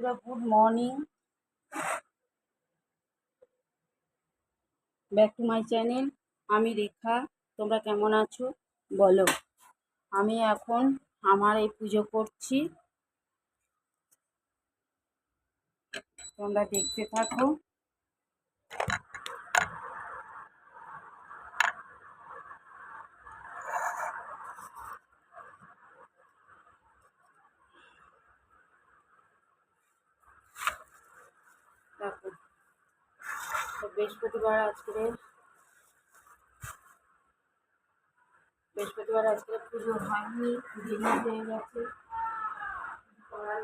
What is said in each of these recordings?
Good morning. Back to my channel, আমি রেখা। তোমরা কেমন আছো? বলো। আমি এখন আমার এই পুজো করছি। তোমরা দেখতে থাকো দেখো তো বৃহস্পতিবার আজকে বৃহস্পতিবার আজকে পুজো হয়নি, দেরি হয়ে গেছে। করার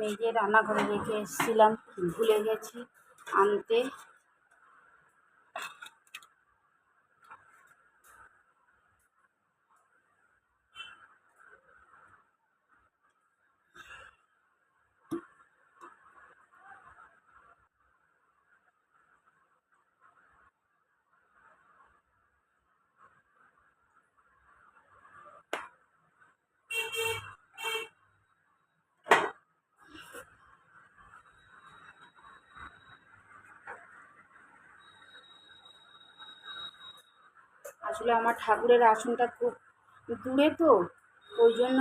নেই রান্নাঘরে রেখে এসেছিলাম, ভুলে গেছি আনতে। আসলে আমার ঠাকুরের আসনটা খুব দূরে তো, ওই জন্য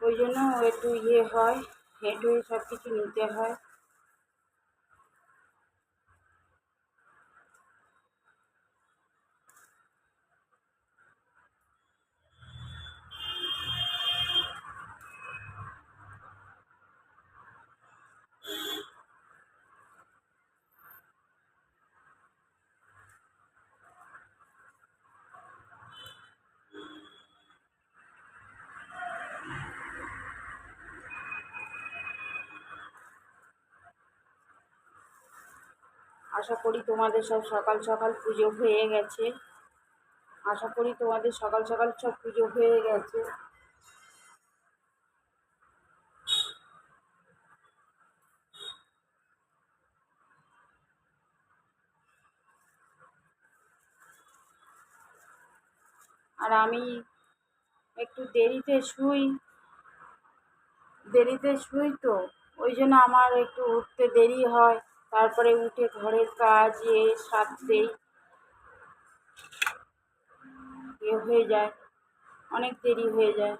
ওই জন্য একটু ইয়ে হয়, হেঁটে সব কিছু নিতে হয়। আশা করি তোমাদের সব সকাল সকাল পুজো হয়ে গেছে। আশা করি তোমাদের সকাল সকাল সব পুজো হয়ে গেছে। আর আমি একটু দেরিতে শুই। দেরিতে শুই তো, ওই জন্য আমার একটু উঠতে দেরি হয়। তারপরে উঠে ঘরের কাজ সারতেই এ হয়ে যায়। অনেক দেরি হয়ে যায়।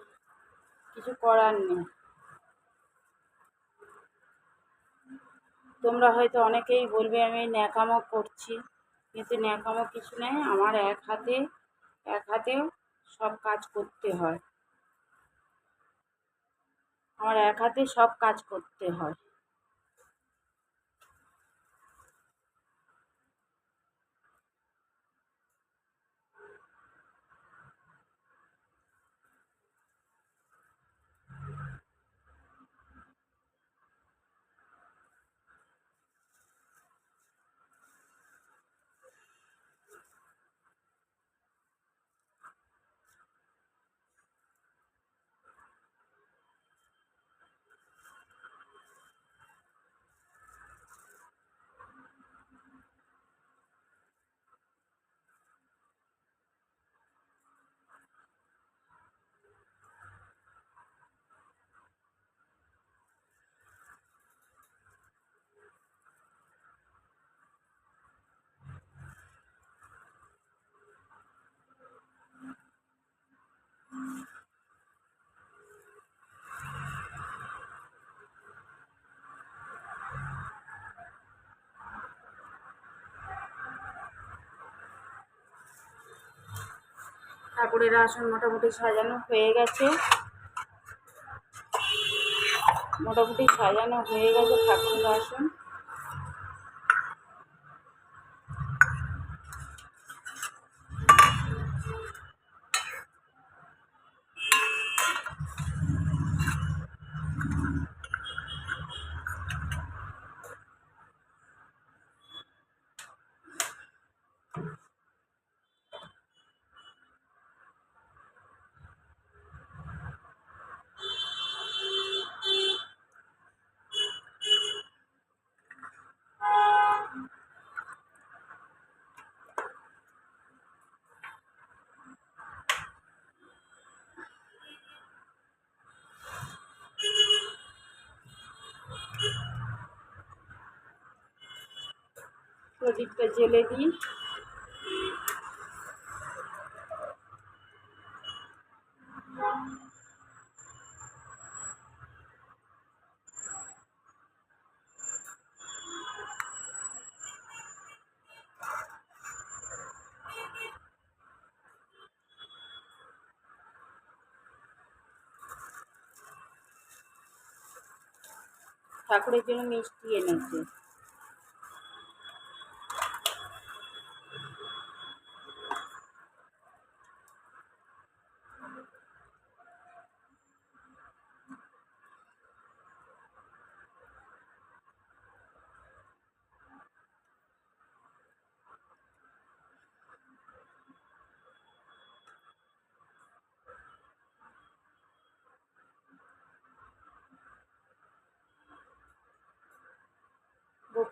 কিছু করার নেই। তোমরা হয়তো অনেকেই বলবে, আমি ন্যাকামো করছি। কিন্তু ন্যাকামো কিছু নেই। আমার এক হাতে, এক হাতেও সব কাজ করতে হয়। আমার এক হাতে সব কাজ করতে হয়। ঠাকুরের আসন মোটামুটি সাজানো হয়ে গেছে। মোটামুটি সাজানো হয়ে গেছে ঠাকুরের আসন। প্রদীপটা জেলে দিই ঠাকুরের জন্য মিষ্টি এনেছে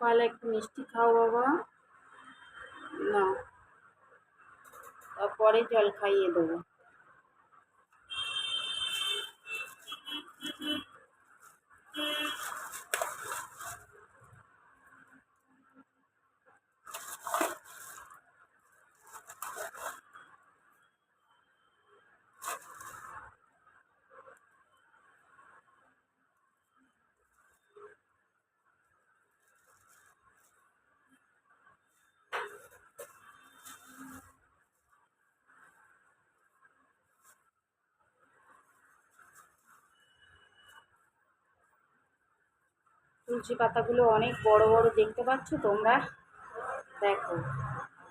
গোপাল একটু মিষ্টি খাও বাবা না তারপরে জল খাইয়ে দেবো তুলসী পাতাগুলো অনেক বড় বড় দেখতে পাচ্ছ তোমরা? দেখো,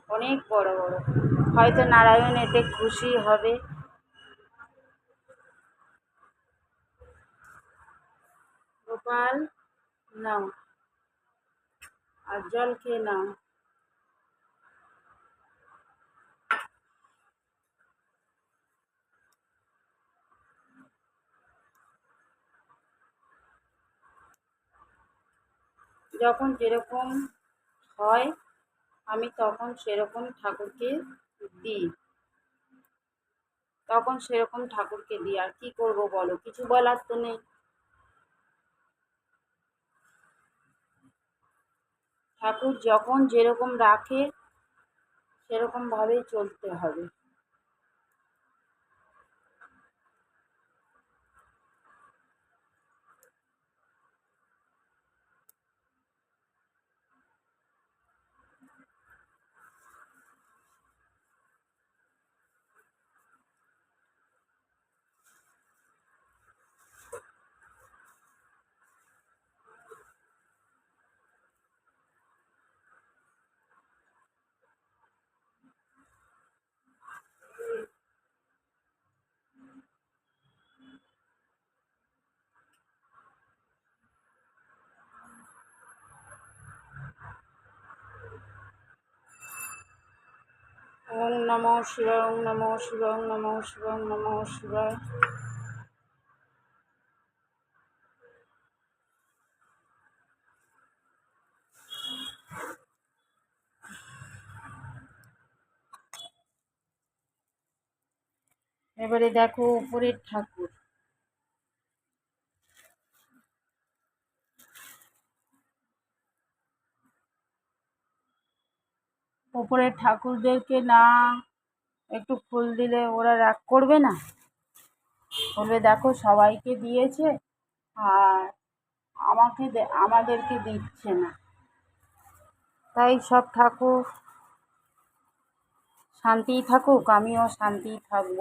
অনেক বড় বড়। হয়তো নারায়ণ এতে খুশি হবে। গোপাল, নাও। আর জল খেয়ে নাও। যখন যেরকম হয়, আমি তখন সেরকম ঠাকুরকে দিই। তখন সেরকম ঠাকুরকে দিই। আর কী করব বলো? কিছু বলার তো নেই। ঠাকুর যখন যেরকম রাখে, সেরকমভাবেই চলতে হবে। ওম নম শিবায়, ওম নম শিবায়, ওম নম শিবায়, ওম নম শিবায়। এবারে দেখো উপরের ঠাকুর। উপরের ঠাকুরদেরকে না একটু ফুল দিলে ওরা রাগ করবে না? বলবে, দেখো, সবাইকে দিয়েছে আর আমাকে আমাদেরকে দিচ্ছে না। তাই সব ঠাকুর শান্তিই থাকুক, আমিও শান্তিই থাকব।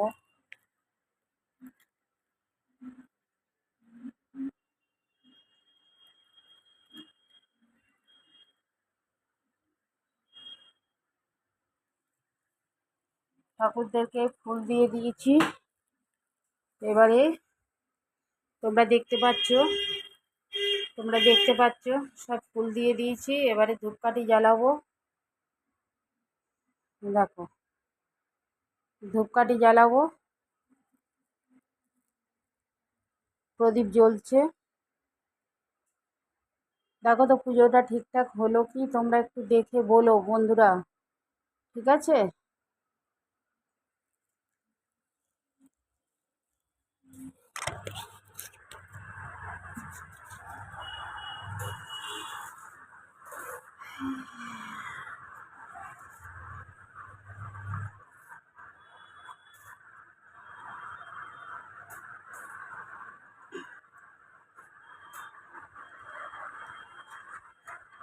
ঠাকুরদেরকে ফুল দিয়ে দিয়েছি। এবারে তোমরা দেখতে পাচ্ছ, তোমরা দেখতে পাচ্ছ, সব ফুল দিয়ে দিয়েছি। এবারে ধূপকাঠি জ্বালাবো। দেখো, ধূপকাঠি জ্বালাবো। প্রদীপ জ্বলছে। দেখো তো পুজোটা ঠিকঠাক হলো কি? তোমরা একটু দেখে বলো বন্ধুরা। ঠিক আছে?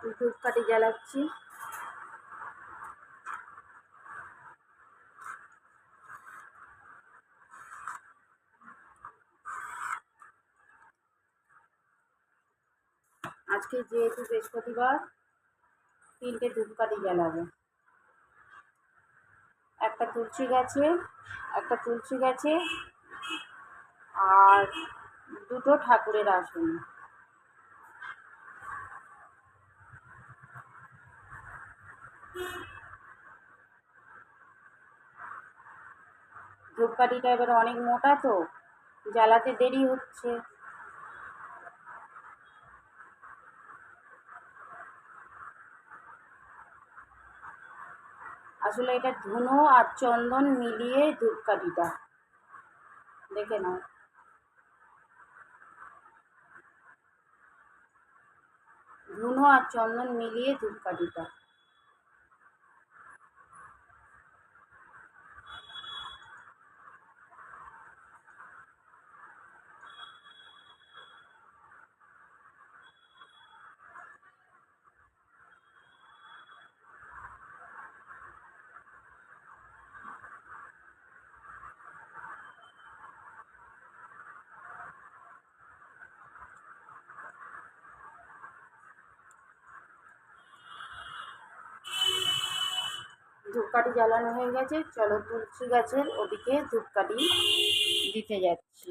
ধূপকাঠি জ্বালাচ্ছি। আজকে যেহেতু বৃহস্পতিবার, তিনটে ধূপকাঠি জ্বালাবো। একটা তুলসী গাছে, একটা তুলসী গাছে, আর দুটো ঠাকুরের আসনে। ধূপকাঠিটা এবার অনেক মোটা তো, জ্বালাতে দেরি হচ্ছে। আসলে এটা ধুনো আর চন্দন মিলিয়ে ধূপকাঠিটা। দেখে নাও। ধুনো আর চন্দন মিলিয়ে ধূপকাঠিটা। ধূপকাঠি জ্বালানো হয়ে গেছে। চলো তুলসী গাছের ওদিকে ধূপকাঠি দিতে যাচ্ছি।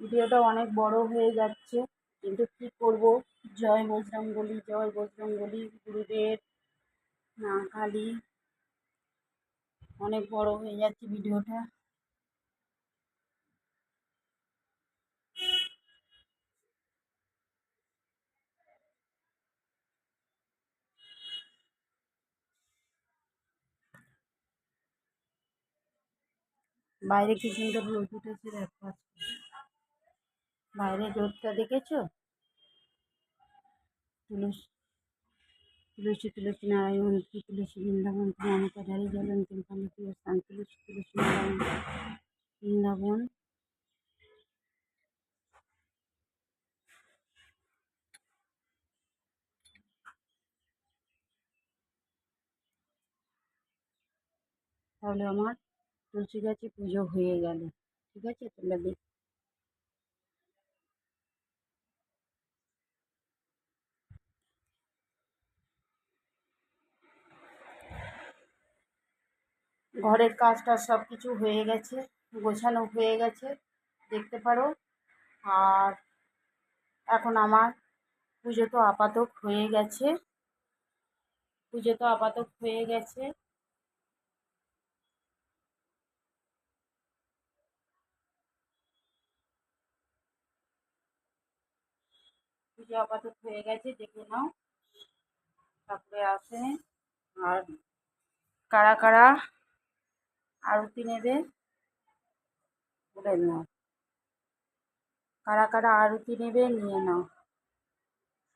ভিডিওটা অনেক বড় হয়ে যাচ্ছে, কিন্তু কি করব? জয় বজরঙ্গলি জয় বজরঙ্গলি গুরুদেব, মা কালী। অনেক বড় হয়ে যাচ্ছে ভিডিওটা। বাইরে কি সুন্দর রোদ উঠেছে দেখো বাইরে রোদটা দেখেছ? তুলসী তুলসী তুলসী নারায়ণ, কি তুলসী বৃন্দাবন মমতা ধারী জলন্তিম পানি প্রিয় স্থান, তুলসী তুলসী নারায়ণ, বৃন্দাবন। তাহলে আমার তুলসী গাছে পুজো হয়ে গেল। ঠিক আছে? তোমরা দেখ ঘরের কাজটা সব কিছু হয়ে গেছে, গোছানো হয়ে গেছে, দেখতে পারো। আর এখন আমার পুজো তো আপাতক হয়ে গেছে। পুজো তো আপাতক হয়ে গেছে। পুজো আপাতত হয়ে গেছে, দেখে নাও। তারপরে আসে আর কারা কারা আরতি নেবে, বলে নাও। কারা কারা আরতি নেবে নিয়ে নাও।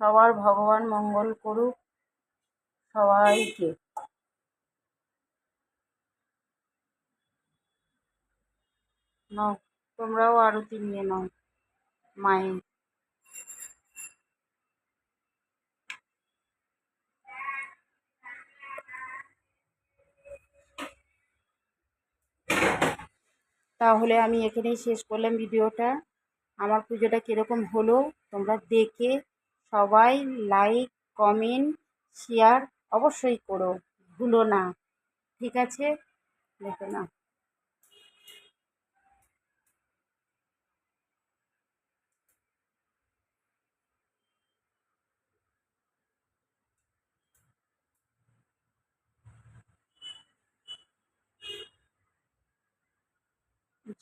সবার ভগবান মঙ্গল করুক সবাইকে। নাও, তোমরাও আরতি নিয়ে নাও, মায়ের। তাহলে আমি এখানেই শেষ করলাম ভিডিওটা। আমার পুজোটা কীরকম হলো তোমরা দেখে সবাই লাইক কমেন্ট শেয়ার অবশ্যই করো। ভুলো না। ঠিক আছে? দেখো না।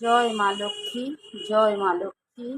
জয় মা লক্ষ্মী জয় মা লক্ষ্মী।